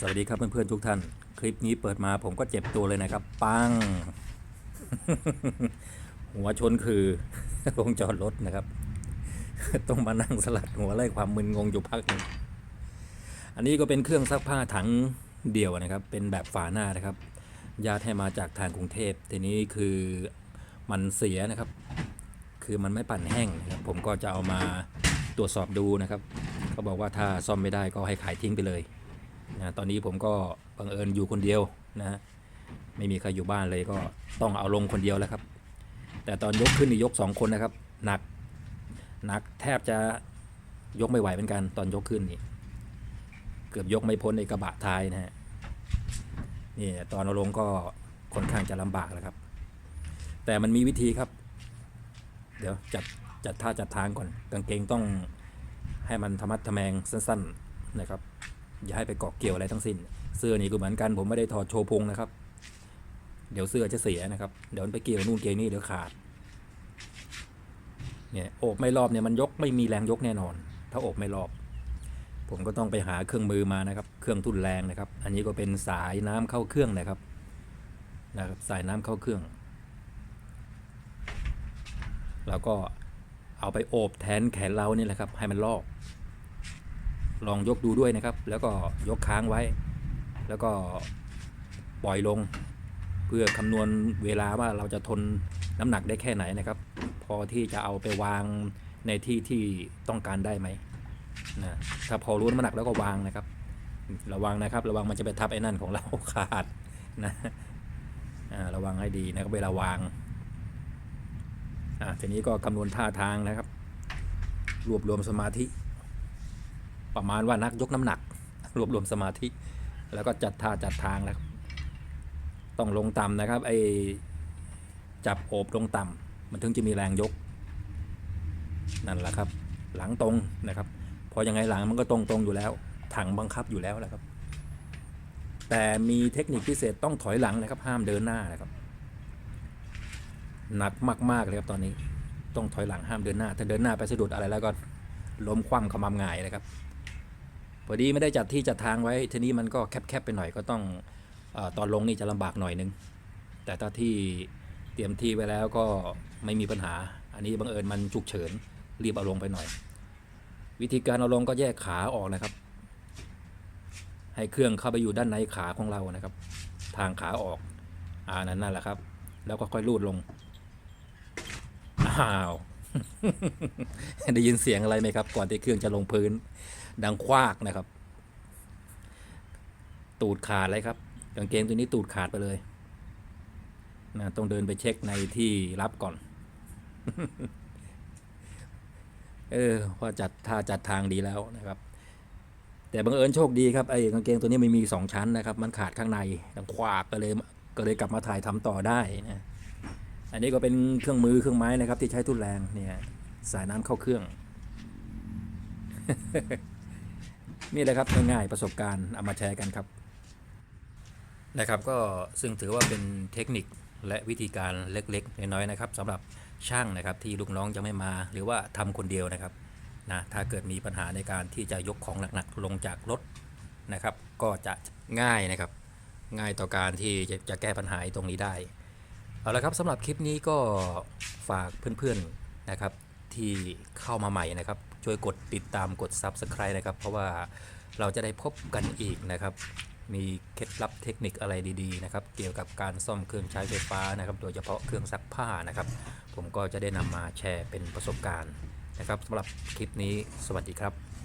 สวัสดีครับเพื่อนๆทุกท่าน คลิปนี้เปิดมาผมก็เจ็บตัวเลยนะครับ ปัง หัวชนคือลงจอดรถนะครับ ต้องมานั่งสลัดหัวไล่ความมึนงงอยู่พักนึงอันนี้ก็เป็นเครื่องซักผ้าถังเดียวนะครับ เป็นแบบฝาหน้านะครับ ญาติให้มาจากทางกรุงเทพทีนี้คือมันเสียนะครับ คือมันไม่ปั่นแห้งนะครับผมก็จะเอามาตรวจสอบดูนะครับเขาบอกว่าถ้าซ่อมไม่ได้ก็ให้ขายทิ้งไปเลย นะตอนนี้ผมก็บังเอิญอยู่คนเดียวนะไม่มีใครอยู่บ้านเลยก็ต้องเอาลงคนเดียวแล้วครับ แต่ตอนยกขึ้นนี่ยกสองคนนะครับหนักหนักแทบจะยกไม่ไหวเหมือนกันตอนยกขึ้นนี่เกือบยกไม่พ้นในกระบะท้ายนะฮะนี่ตอนเอาลงก็ค่อนข้างจะลำบากแล้วครับ แต่มันมีวิธีครับ เดี๋ยวจัดจัดท่าจัดทางก่อนกางเกงต้องให้มันธรรมัดทแมงสั้น ๆนะครับ อย่าให้ไปเกาะเกี่ยวอะไรทั้งสิ้น เสื้อนี่ก็เหมือนกันผมไม่ได้ถอดโชว์พุงนะครับ เดี๋ยวเสื้อจะเสียนะครับ เดี๋ยวไปเกี่ยวนู่นเกี่ยวนี่เดี๋ยวขาด เนี่ยโอบไม่รอบเนี่ยมันยกไม่มีแรงยกแน่นอน ถ้าโอบไม่รอบ ผมก็ต้องไปหาเครื่องมือมานะครับ เครื่องทุ่นแรงนะครับ อันนี้ก็เป็นสายน้ำเข้าเครื่องนะครับ นะครับสายน้ำเข้าเครื่อง แล้วก็เอาไปโอบแทนแขนเรานี่แหละครับ ให้มันรอบ ลองยกดูด้วยนะครับ แล้วก็ยกค้างไว้ แล้วก็ปล่อยลง เพื่อคำนวณเวลาว่าเราจะทนน้ำหนักได้แค่ไหนนะครับ พอที่จะเอาไปวางในที่ที่ต้องการได้ไหมนะถ้าพอรู้น้ำหนักแล้วก็วางนะครับ ระวังนะครับ ระวังมันจะไปทับไอ้นั่นของเราขาดนะระวังให้ดีนะครับเวลาวางอ่าทีนี้ก็คำนวณท่าทางนะครับ รวบรวมสมาธิ ประมาณว่านักยกน้ำหนัก รวบรวมสมาธิ แล้วก็จัดท่าจัดทางนะครับ ต้องลงต่ำนะครับไอ้จับโอบลงต่ำมันถึงจะมีแรงยก นั่นแหละครับ หลังตรงนะครับเพอยังไงหลังมันก็ตรงตรงอยู่แล้ว ถังบังคับอยู่แล้วนะครับ แต่มีเทคนิคพิเศษต้องถอยหลังนะครับ ห้ามเดินหน้านะครับ หนักมากๆเลยครับตอนนี้ ต้องถอยหลังห้ามเดินหน้า ถ้าเดินหน้าไปสะดุดอะไรแล้วก็ล้มคว่ำขมำหงายนะครับ พอดีไม่ได้จัดที่จัดทางไว้ทีนี้มันก็แคบๆไปหน่อยก็ต้องอตอนลงนี่จะลำบากหน่อยนึง แต่ถ้าที่เตรียมที่ไว้แล้วก็ไม่มีปัญหา อันนี้บังเอิญมันฉุกเฉินรีบเอาลงไปหน่อย วิธีการเอาลงก็แยกขาออกนะครับ ให้เครื่องเข้าไปอยู่ด้านในขาของเรานะครับ ทางขาออกอ่านั่นนั่นแหละครับ แล้วก็ค่อยลูดลงอ้าวได้ยินเสียงอะไรไหมครับ ก่อนที่เครื่องจะลงพื้น ดังควากนะครับ ตูดขาดเลยครับกางเกงตัวนี้ตูดขาดไปเลยนะต้องเดินไปเช็คในที่รับก่อน เออว่าจัดท่าจัดทางดีแล้วนะครับ แต่บังเอิญโชคดีครับไอ้กางเกงตัวนี้ไม่มีสองชั้นนะครับ มันขาดข้างในดังควากก็เลยก็เลยกลับมาถ่ายทำต่อได้นะอันนี้ก็เป็นเครื่องมือเครื่องไม้นะครับ ที่ใช้ทุนแรงเนี่ย สายน้ำเข้าเครื่อง นี่แหละครับง่ายๆประสบการณ์เอามาแชร์กันครับนะครับก็ซึ่งถือว่าเป็นเทคนิคและวิธีการเล็กๆ น้อยๆนะครับสำหรับช่างนะครับที่ลูกน้องจะไม่มา หรือว่าทำคนเดียวนะครับนะถ้าเกิดมีปัญหาในการที่จะยกของหนักๆลงจากรถนะครับ ก็จะง่ายนะครับ ง่ายต่อการที่จะจะแก้ปัญหาตรงนี้ได้เอาละครับสำหรับคลิปนี้ก็ฝากเพื่อนๆนะครับที่เข้ามาใหม่นะครับ ช่วยกดติดตามกด Subscribe นะครับ เพราะว่าเราจะได้พบกันอีกนะครับ มีเคล็ดลับเทคนิคอะไรดีๆนะครับ เกี่ยวกับการซ่อมเครื่องใช้ไฟฟ้านะครับ โดยเฉพาะเครื่องซักผ้านะครับ ผมก็จะได้นำมาแชร์เป็นประสบการณ์นะครับสำหรับคลิปนี้สวัสดีครับ